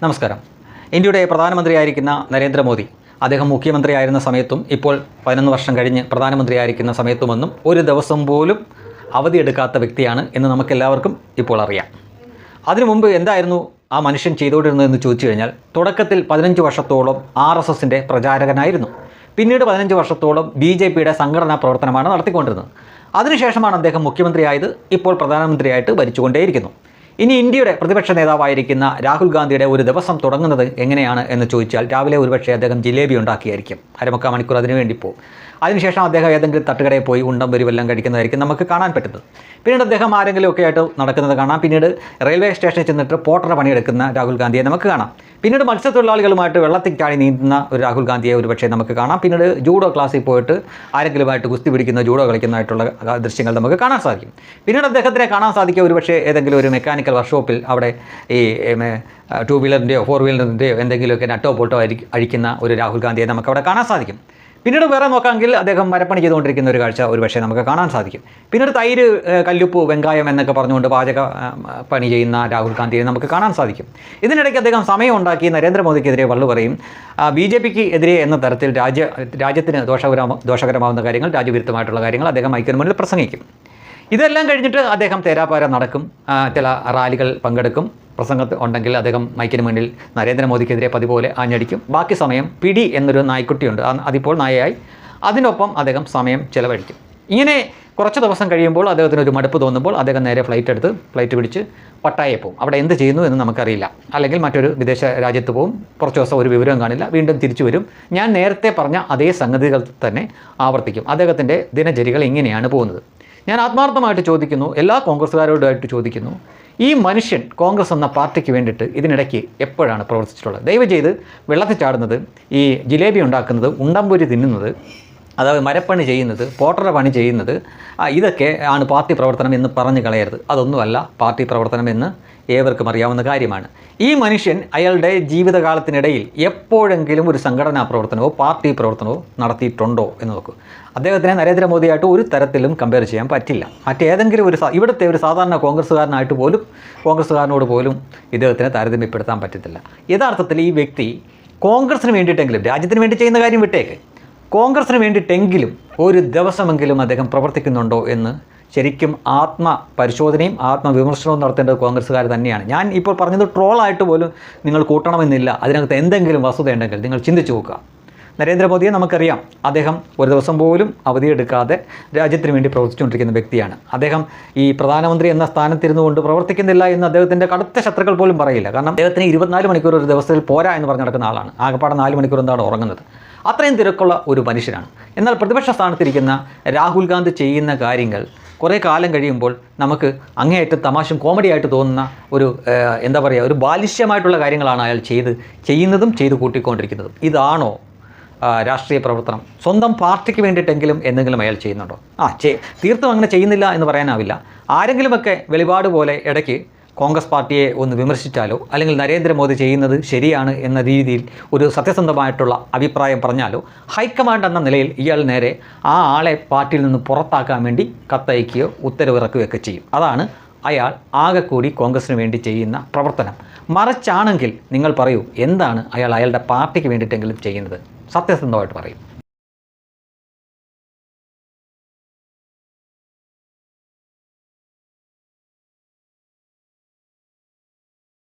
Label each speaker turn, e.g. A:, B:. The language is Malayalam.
A: നമസ്കാരം. ഇന്ത്യയുടെ പ്രധാനമന്ത്രിയായിരിക്കുന്ന നരേന്ദ്രമോദി അദ്ദേഹം മുഖ്യമന്ത്രിയായിരുന്ന സമയത്തും ഇപ്പോൾ പതിനൊന്ന് വർഷം കഴിഞ്ഞ് പ്രധാനമന്ത്രിയായിരിക്കുന്ന സമയത്തുമൊന്നും ഒരു ദിവസം പോലും അവധിയെടുക്കാത്ത വ്യക്തിയാണ് എന്ന് നമുക്കെല്ലാവർക്കും ഇപ്പോൾ അറിയാം. അതിനു മുമ്പ് എന്തായിരുന്നു ആ മനുഷ്യൻ ചെയ്തുകൊണ്ടിരുന്നതെന്ന് ചോദിച്ചു കഴിഞ്ഞാൽ തുടക്കത്തിൽ പതിനഞ്ച് വർഷത്തോളം ആർ എസ് എസിന്റെ പ്രചാരകനായിരുന്നു. പിന്നീട് പതിനഞ്ച് വർഷത്തോളം ബി ജെ പിയുടെ സംഘടനാ പ്രവർത്തനമാണ് നടത്തിക്കൊണ്ടിരുന്നത്. അതിനുശേഷമാണ് അദ്ദേഹം മുഖ്യമന്ത്രിയായത് ഇപ്പോൾ പ്രധാനമന്ത്രിയായിട്ട് ഭരിച്ചുകൊണ്ടേയിരിക്കുന്നു. ഇനി ഇന്ത്യയുടെ പ്രതിപക്ഷ നേതാവായിരിക്കുന്ന രാഹുൽ ഗാന്ധിയുടെ ഒരു ദിവസം തുടങ്ങുന്നത് എങ്ങനെയാണ് എന്ന് ചോദിച്ചാൽ രാവിലെ ഒരുപക്ഷെ അദ്ദേഹം ജിലേബി ഉണ്ടാക്കിയായിരിക്കും. അരമുക്കാൽ മണിക്കൂർ അതിന് വേണ്ടി പോകും. അതിനുശേഷം അദ്ദേഹം ഏതെങ്കിലും തട്ടുകടയിൽ പോയി ഉണ്ടം വരുവെല്ലാം കഴിക്കുന്നതായിരിക്കും നമുക്ക് കാണാൻ പറ്റുന്നത്. പിന്നീട് അദ്ദേഹം ആരെങ്കിലും ഒക്കെ ആയിട്ട് നടക്കുന്നത് കാണാം. പിന്നീട് റെയിൽവേ സ്റ്റേഷനിൽ ചെന്നിട്ട് പോട്ടറ പണിയെടുക്കുന്ന രാഹുൽ ഗാന്ധിയെ നമുക്ക് കാണാം. പിന്നീട് മത്സ്യത്തൊഴിലാളികളുമായിട്ട് വെള്ളത്തിൽ ചാടി നീന്തുന്ന ഒരു രാഹുൽ ഗാന്ധിയെ ഒരുപക്ഷെ നമുക്ക് കാണാം. പിന്നീട് ജൂഡോ ക്ലാസ്സിൽ പോയിട്ട് ആരെങ്കിലുമായിട്ട് കുസ്തി പിടിക്കുന്ന ജൂഡോ കളിക്കുന്നതായിട്ടുള്ള ദൃശ്യങ്ങൾ നമുക്ക് കാണാൻ സാധിക്കും. പിന്നീട് അദ്ദേഹത്തിനെ കാണാൻ സാധിക്കുക ഒരുപക്ഷെ ഏതെങ്കിലും ഒരു മെക്കാനിക്കൽ വർക്ക്ഷോപ്പിൽ അവിടെ ഈ ടു വീലറിന്റെയോ ഫോർ വീലറിന്റെയോ എന്തെങ്കിലുമൊക്കെ നട്ടോ അരി അഴിക്കുന്ന ഒരു രാഹുൽ ഗാന്ധിയെ നമുക്ക് അവിടെ കാണാൻ സാധിക്കും. പിന്നീട് വേറെ നോക്കാമെങ്കിൽ അദ്ദേഹം മരപ്പണി ചെയ്തുകൊണ്ടിരിക്കുന്ന ഒരു കാഴ്ച ഒരു പക്ഷേ നമുക്ക് കാണാൻ സാധിക്കും. പിന്നീട് തൈര് കല്ലുപ്പ് വെങ്കായം എന്നൊക്കെ പറഞ്ഞുകൊണ്ട് പാചക പണി ചെയ്യുന്ന രാഹുൽ ഗാന്ധിയെ നമുക്ക് കാണാൻ സാധിക്കും. ഇതിനിടയ്ക്ക് അദ്ദേഹം സമയം ഉണ്ടാക്കി നരേന്ദ്രമോദിക്കെതിരെ വള്ളു പറയും ബി ജെ പിക്ക് എതിരെ എന്ന തരത്തിൽ രാജ്യ രാജ്യത്തിന് ദോഷകരമാ ദോഷകരമാവുന്ന കാര്യങ്ങൾ രാജ്യവിരുദ്ധമായിട്ടുള്ള കാര്യങ്ങൾ അദ്ദേഹം ഐക്യന് മുന്നിൽ പ്രസംഗിക്കും. ഇതെല്ലാം കഴിഞ്ഞിട്ട് അദ്ദേഹം തേരാപ്പാര നടക്കും. ചില റാലികൾ പങ്കെടുക്കും. പ്രസംഗത്ത് ഉണ്ടെങ്കിൽ അദ്ദേഹം മൈക്കിന് മുന്നിൽ നരേന്ദ്രമോദിക്കെതിരെ പതിപോലെ ആഞ്ഞടിക്കും. ബാക്കി സമയം പിടി എന്നൊരു നായ്ക്കുട്ടിയുണ്ട്. അതിപ്പോൾ നായയായി. അതിനൊപ്പം അദ്ദേഹം സമയം ചിലവഴിക്കും. ഇങ്ങനെ കുറച്ച് ദിവസം കഴിയുമ്പോൾ അദ്ദേഹത്തിന് ഒരു മടുപ്പ് തോന്നുമ്പോൾ അദ്ദേഹം നേരെ ഫ്ലൈറ്റ് എടുത്ത് ഫ്ലൈറ്റ് പിടിച്ച് പട്ടായയിൽ പോകും അവിടെ എന്ത് ചെയ്യുന്നു എന്ന് നമുക്കറിയില്ല. അല്ലെങ്കിൽ മറ്റൊരു വിദേശ രാജ്യത്ത് പോകും കുറച്ച് ദിവസം ഒരു വിവരവും കാണില്ല. വീണ്ടും തിരിച്ചു വരും. ഞാൻ നേരത്തെ പറഞ്ഞ അതേ സംഗതികൾ തന്നെ ആവർത്തിക്കും. അദ്ദേഹത്തിന്റെ ദിനചര്യകൾ ഇങ്ങനെയാണ് പോകുന്നത്. ഞാൻ ആത്മാർത്ഥമായിട്ട് ചോദിക്കുന്നു എല്ലാ കോൺഗ്രസ്സുകാരോടുമായിട്ട് ചോദിക്കുന്നു ഈ മനുഷ്യൻ കോൺഗ്രസ് എന്ന പാർട്ടിക്ക് വേണ്ടിയിട്ട് ഇതിനിടയ്ക്ക് എപ്പോഴാണ് പ്രവർത്തിച്ചിട്ടുള്ളത്? ദയവ് ചെയ്ത് വെള്ളത്തിൽ ചാടുന്നത് ഈ ജിലേബി ഉണ്ടാക്കുന്നത് ഉണ്ടമ്പൂരി തിന്നുന്നത് അതായത് മരപ്പണി ചെയ്യുന്നത് പോട്ടറ പണി ചെയ്യുന്നത് ഇതൊക്കെ ആണ് പാർട്ടി പ്രവർത്തനം എന്ന് പറഞ്ഞു കളയരുത്. അതൊന്നുമല്ല പാർട്ടി പ്രവർത്തനം എന്ന് ഏവർക്കും അറിയാവുന്ന കാര്യമാണ്. ഈ മനുഷ്യൻ അയാളുടെ ജീവിതകാലത്തിനിടയിൽ എപ്പോഴെങ്കിലും ഒരു സംഘടനാ പ്രവർത്തനമോ പാർട്ടി പ്രവർത്തനമോ നടത്തിയിട്ടുണ്ടോ എന്ന് നോക്കൂ. അദ്ദേഹത്തിനെ നരേന്ദ്രമോദിയായിട്ട് ഒരു തരത്തിലും കമ്പയർ ചെയ്യാൻ പറ്റില്ല. മറ്റേതെങ്കിലും ഒരു ഇവിടുത്തെ ഒരു സാധാരണ കോൺഗ്രസ്സുകാരനായിട്ട് പോലും കോൺഗ്രസ്സുകാരനോട് പോലും ഇദ്ദേഹത്തിനെ താരതമ്യപ്പെടുത്താൻ പറ്റത്തില്ല. യഥാർത്ഥത്തിൽ ഈ വ്യക്തി കോൺഗ്രസിന് വേണ്ടിയിട്ടെങ്കിലും രാജ്യത്തിന് വേണ്ടി ചെയ്യുന്ന കാര്യം വിട്ടേക്ക്. കോൺഗ്രസിന് വേണ്ടിയിട്ടെങ്കിലും ഒരു ദിവസമെങ്കിലും അദ്ദേഹം പ്രവർത്തിക്കുന്നുണ്ടോ എന്ന് ശരിക്കും ആത്മ പരിശോധനയും ആത്മവിമർശനവും നടത്തേണ്ടത് കോൺഗ്രസ്സുകാർ തന്നെയാണ്. ഞാൻ ഇപ്പോൾ പറഞ്ഞത് ട്രോളായിട്ട് പോലും നിങ്ങൾ കൂട്ടണമെന്നില്ല. അതിനകത്ത് എന്തെങ്കിലും വസ്തുതയുണ്ടെങ്കിൽ നിങ്ങൾ ചിന്തിച്ചു നോക്കുക. നരേന്ദ്രമോദിയെ നമുക്കറിയാം. അദ്ദേഹം ഒരു ദിവസം പോലും അവധിയെടുക്കാതെ രാജ്യത്തിന് വേണ്ടി പ്രവർത്തിച്ചുകൊണ്ടിരിക്കുന്ന വ്യക്തിയാണ്. അദ്ദേഹം ഈ പ്രധാനമന്ത്രി എന്ന സ്ഥാനത്തിരുന്നു കൊണ്ട് പ്രവർത്തിക്കുന്നില്ല എന്ന് അദ്ദേഹത്തിന്റെ കടുത്ത ശത്രുക്കൾ പോലും പറയില്ല. കാരണം അദ്ദേഹത്തിന് ഇരുപത്തിനാല് മണിക്കൂർ ഒരു ദിവസത്തിൽ പോരാ എന്ന് പറഞ്ഞ് നടക്കുന്ന ആളാണ്. ആകെപ്പാടെ നാല് മണിക്കൂർ എന്താണ് ഉറങ്ങുന്നത്? അത്രയും തിരക്കുള്ള ഒരു മനുഷ്യനാണ്. എന്നാൽ പ്രതിപക്ഷ സ്ഥാനത്തിരിക്കുന്ന രാഹുൽ ഗാന്ധി ചെയ്യുന്ന കാര്യങ്ങൾ കുറേ കാലം കഴിയുമ്പോൾ നമുക്ക് അങ്ങേയറ്റം തമാശയും കോമഡിയായിട്ട് തോന്നുന്ന ഒരു എന്താ പറയുക ഒരു ബാലിശ്യമായിട്ടുള്ള കാര്യങ്ങളാണ് അയാൾ ചെയ്ത് ചെയ്യുന്നതും ചെയ്ത് കൂട്ടിക്കൊണ്ടിരിക്കുന്നതും. ഇതാണോ രാഷ്ട്രീയ പ്രവർത്തനം. സ്വന്തം പാർട്ടിക്ക് വേണ്ടിയിട്ടെങ്കിലും എന്തെങ്കിലും അയാൾ ചെയ്യുന്നുണ്ടോ? ആ ചെ തീർത്തും അങ്ങനെ ചെയ്യുന്നില്ല എന്ന് പറയാനാവില്ല. ആരെങ്കിലുമൊക്കെ വെളിപാട് പോലെ ഇടയ്ക്ക് കോൺഗ്രസ് പാർട്ടിയെ ഒന്ന് വിമർശിച്ചാലോ അല്ലെങ്കിൽ നരേന്ദ്രമോദി ചെയ്യുന്നത് ശരിയാണ് എന്ന രീതിയിൽ ഒരു സത്യസന്ധമായിട്ടുള്ള അഭിപ്രായം പറഞ്ഞാലോ ഹൈക്കമാൻഡ് എന്ന നിലയിൽ ഇയാൾ നേരെ ആ ആളെ പാർട്ടിയിൽ നിന്ന് പുറത്താക്കാൻ വേണ്ടി കത്തയക്കുകയോ ഉത്തരവിറക്കുകയൊക്കെ ചെയ്യും. അതാണ് അയാൾ ആകെ കൂടി കോൺഗ്രസിന് വേണ്ടി ചെയ്യുന്ന പ്രവർത്തനം. മറിച്ചാണെങ്കിൽ നിങ്ങൾ പറയൂ എന്താണ് അയാൾ അയാളുടെ പാർട്ടിക്ക് വേണ്ടിയിട്ടെങ്കിലും ചെയ്യുന്നത്? സത്യസന്ധമായിട്ട് പറയും.